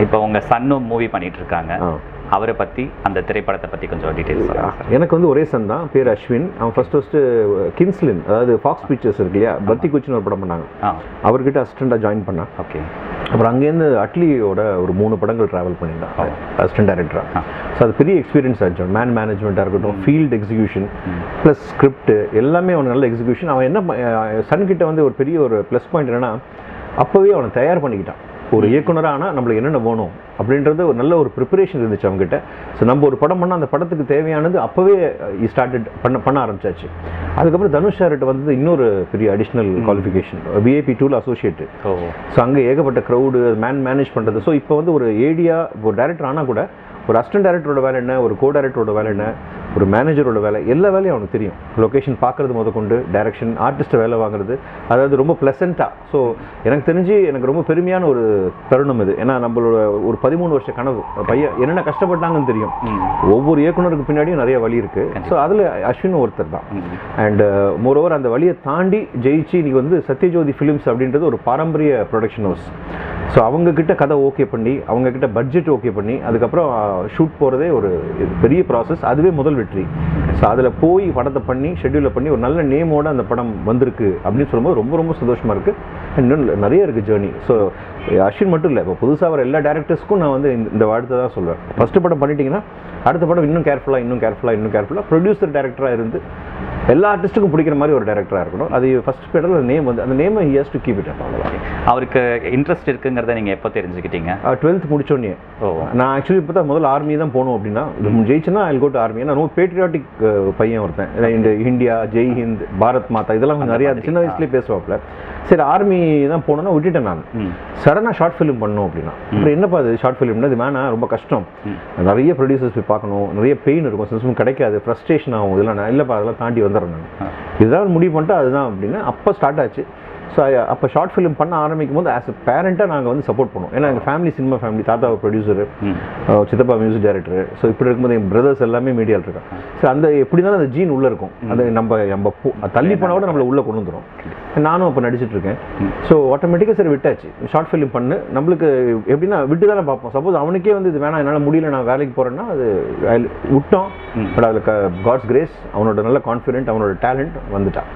இப்போ உங்க சன்னும் மூவி பண்ணிட்டு இருக்காங்க. அவரை பத்தி அந்த திரைப்படத்தை பத்தி கொஞ்சம் டீடைல்ஸ் சொல்லுங்க எனக்கு வந்து ஒரே சன் தான் பேர் அஸ்வின். அவன் ஃபர்ஸ்ட் ஃபர்ஸ்ட் கின்ஸ்லின் அதாவது ஃபாக்ஸ் பிக்சர்ஸ் இருக்கு இல்லையா? பத்தி குச்சின்னு ஒரு படம் பண்ணாங்க. அவர்கிட்ட அசிஸ்டண்டாக ஜாயின் பண்ணான். ஓகே. அப்புறம் அங்கேருந்து அட்லியோட ஒரு மூணு படங்கள் ட்ராவல் பண்ணியிருந்தான். அசிஸ்டன்ட் டைரக்டராக. ஸோ அது பெரிய எக்ஸ்பீரியன்ஸ் ஆச்சு. மேன் மேனேஜ்மெண்ட்டாக இருக்கட்டும் ஃபீல்டு எக்ஸிக்யூஷன் ப்ளஸ் ஸ்கிரிப்ட் எல்லாமே அவன் நல்ல எக்ஸிக்யூஷன் அவன் என்ன ப- அஹ் சன் கிட்ட வந்து ஒரு பெரிய ஒரு ப்ளஸ் பாயிண்ட் என்னன்னா அப்போவே அவனை தயார் பண்ணிக்கிட்டான். ஒரு இயக்குனராக ஆனால் நம்மளுக்கு என்னென்ன வேணும் அப்படின்றது ஒரு நல்ல ஒரு ப்ரிப்பரேஷன் இருந்துச்சு அவங்ககிட்ட. ஸோ நம்ம ஒரு படம் பண்ணால் அந்த படத்துக்கு தேவையானது அப்போவே ஸ்டார்டட் பண்ண பண்ண ஆரம்பிச்சாச்சு. அதுக்கப்புறம் தனுஷ் சார்கிட்ட வந்து இன்னொரு பெரிய அடிஷ்னல் குவாலிஃபிகேஷன் விஐபி டூவில் அசோசியேட்டு ஸோ அங்கே ஏகப்பட்ட க்ரௌடு மேன் மேனேஜ் பண்ணுறது ஸோ இப்போ வந்து ஒரு ஏடியா ஒரு டைரக்டர் ஆனால் கூட ஒரு அசிஸ்டன்ட் டைரக்டரோட வேலை என்ன? ஒரு கோ டைரக்டரோட வேலை என்ன? ஒரு மேனேஜரோட வேலை? எல்லா வேலையும் அவனுக்கு தெரியும். லொக்கேஷன் பார்க்குறது முதற்கொண்டு டைரக்ஷன் ஆர்டிஸ்ட்டை வேலை வாங்குறது. அதாவது ரொம்ப ப்ளசண்ட்டாக ஸோ எனக்கு தெரிஞ்சு எனக்கு ரொம்ப பெருமையான ஒரு தருணம் இது. ஏன்னா நம்மளோட ஒரு பதிமூணு வருஷ கனவு. பையன் என்னென்ன கஷ்டப்பட்டாங்கன்னு தெரியும். ஒவ்வொரு இயக்குனருக்கு பின்னாடியும் நிறைய வழி இருக்குது ஸோ அதில் அஸ்வின் ஒருத்தர் தான். அண்ட் மோரோவர் அந்த வழியை தாண்டி ஜெயிச்சு இன்னைக்கு வந்து சத்யஜோதி ஃபிலிம்ஸ் அப்படின்றது ஒரு பாரம்பரிய ப்ரொடக்ஷன் ஹவுஸ் ஸோ அவங்கக்கிட்ட கதை ஓகே பண்ணி அவங்கக்கிட்ட பட்ஜெட் ஓகே பண்ணி அதுக்கப்புறம் ஷூட் போகிறதே ஒரு பெரிய ப்ராசஸ் அதுவே முதல் வெற்றி. ஸோ அதில் போய் படத்தை பண்ணி ஷெட்யூலில் பண்ணி ஒரு நல்ல நேமோட அந்த படம் வந்திருக்கு அப்படின்னு சொல்லும்போது ரொம்ப ரொம்ப சந்தோஷமாக இருக்குது இன்னும் நிறைய இருக்குது ஜேர்னி ஸோ அஸ்வின் மட்டும் இல்லை இப்போ புதுசாக வர எல்லா டேரக்டர்ஸ்க்கும் நான் வந்து இந்த- வாழ்த்தை தான் சொல்லுவேன் ஃபஸ்ட்டு படம் பண்ணிட்டீங்கன்னா அடுத்த படம் இன்னும் கேர்ஃபுல்லாக இன்னும் கேர்ஃபுல்லாக இன்னும் கேர்ஃபுல்லாக ப்ரொடியூசர் டேரக்டராக இருந்து எல்லா ஆர்டிஸ்ட்டுக்கும் பிடிக்கிற மாதிரி ஒரு டேரக்டராக இருக்கணும். அது ஃபஸ்ட் பேரில் நேம் வந்து அந்த நேமை ஹியஸ் டு கீப் இட் அவ்வளோதான் அவருக்கு இன்ட்ரெஸ்ட் இருக்குங்கிறத நீங்க எப்போ தெரிஞ்சுக்கிட்டீங்க? டுவெல்த் முடிச்சோடனே. ஓ. நான் ஆக்சுவலி இப்போ தான் முதல்ல ஆர்மி தான் போகணும் அப்படின்னா ஜெயிச்சுன்னா ஐ கோ டு ஆர்மி ஏன்னா ரொம்ப பேட்ரியாட்டிக் பையன் ஒருத்தன். இந்த இந்தியா ஜெய் ஹிந்த் பாரத் மாதா இதெல்லாம் கொஞ்சம் நிறையா சின்ன வயசுலேயே பேசுவாப்புல. சரி ஆர்மி தான் போகணுன்னா விட்டுட்டேன் நான். சடனாக ஷார்ட் ஃபிலிம் பண்ணணும் அப்படின்னா. அப்புறம் என்னப்பா அது ஷார்ட் ஃபிலிம்னா இது வேணாம் ரொம்ப கஷ்டம். நிறைய ப்ரொடியூசர்ஸ் போய் பார்க்கணும் நிறைய பெயின் இருக்கும் சிஸ்டம் கிடைக்காது ஃப்ரஸ்ட்ரேஷன் ஆகும். இதெல்லாம் நான் இல்லைப்பா அதெல்லாம் தாண்டி வந்துடுறேன் நான். இதுதான் முடிவு பண்ணிட்டு அதுதான் அப்படின்னு அப்போ ஸ்டார்ட் ஆச்சு. ஸோ அப்போ ஷார்ட் ஃபிலிம் பண்ண ஆரம்பிக்கும் போது ஆஸ் அ பேரண்ட்டாக நாங்கள் வந்து சப்போர்ட் பண்ணுவோம். ஏன்னா எங்கள் ஃபேமிலி சினிமா ஃபேமிலி தாத்தா ப்ரொடியூசர் சித்தப்பா மியூசிக் டைரக்டர் ஸோ இப்படி இருக்கும்போது என் பிரதர்ஸ் எல்லாமே மீடியாவில் இருக்காங்க. ஸோ அந்த எப்படி இருந்தாலும் அந்த ஜீன் உள்ளே இருக்கும். அது நம்ம நம்ம தள்ளி போனால் கூட நம்மளை உள்ளே கொண்டு வந்துடும் நானும் அப்போ நடிச்சிட்டு இருக்கேன் ஸோ ஆட்டோமேட்டிக்காக சரி விட்டாச்சு. ஷார்ட் ஃபிலிம் பண்ணு. நம்மளுக்கு எப்படின்னா விட்டு தானே பார்ப்போம். சப்போஸ் அவனுக்கே வந்து இது வேணாம் என்னால் முடியல நான் வேலைக்கு போகிறேன்னா அது விட்டோம். பட் அதில் காட்ஸ் கிரேஸ் அவனோட நல்ல கான்ஃபிடென்ட் அவனோட டேலண்ட் வந்துட்டான்